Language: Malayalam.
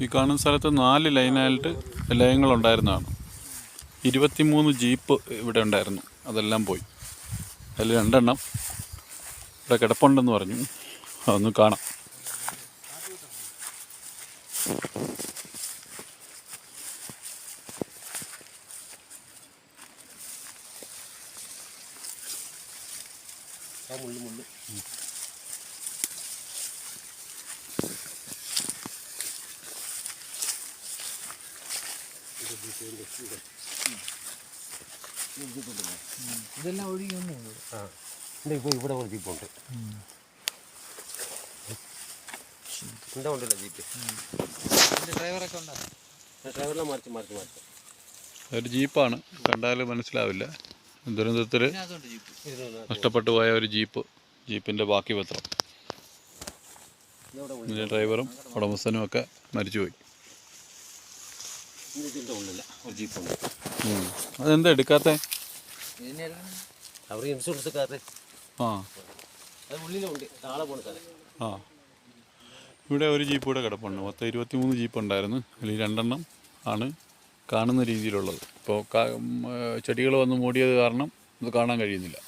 ഈ കാണുന്ന സ്ഥലത്ത് നാല് ലൈനായിട്ട് ലയങ്ങളുണ്ടായിരുന്നതാണ്. ഇരുപത്തിമൂന്ന് ജീപ്പ് ഇവിടെ ഉണ്ടായിരുന്നു. അതെല്ലാം പോയി. അതിൽ രണ്ടെണ്ണം ഇവിടെ കിടപ്പുണ്ടെന്ന് പറഞ്ഞു. അതൊന്ന് കാണാം. മുള്ളു മുള്ളു. ഇതെല്ലാം ഒഴുകിയൊന്നും ആ ഉണ്ട് ഇപ്പോൾ ഇവിടെ ഒരു ജീപ്പുണ്ട് എന്താ ഉണ്ടല്ലോ ജീപ്പ്? ഡ്രൈവറൊക്കെ ഉണ്ടോ? ഡ്രൈവറിനെ മാറ്റി മാറ്റി മാറ്റി. ഒരു ജീപ്പാണ്. കണ്ടാൽ മനസ്സിലാവില്ല. ദുരന്തത്തിൽ നഷ്ടപ്പെട്ടു പോയ ഒരു ജീപ്പ്. ജീപ്പിന്റെ ബാക്കി പത്രം. ഡ്രൈവറും ഉടമസ്ഥനും ഒക്കെ മരിച്ചുപോയി. ഇതിന്റെ ഉള്ളില്ല ഒരു ജീപ്പുണ്ട്. അതെന്താ എടുക്കാത്ത? ആ. അത് ഉള്ളിലുണ്ട്. താളെ പോണ ആ. ഇവിടെ ഒരു ജീപ്പ് കൂടെ കിടപ്പുണ്ട്. മൊത്തം ഇരുപത്തിമൂന്ന് ജീപ്പ് ഉണ്ടായിരുന്നു. അതിൽ രണ്ടെണ്ണം ആണ് കാണുന്ന രീതിയിലുള്ളത്. ഇപ്പോൾ ചെടികൾ വന്ന് മൂടിയത് കാരണം ഇത് കാണാൻ കഴിയുന്നില്ല.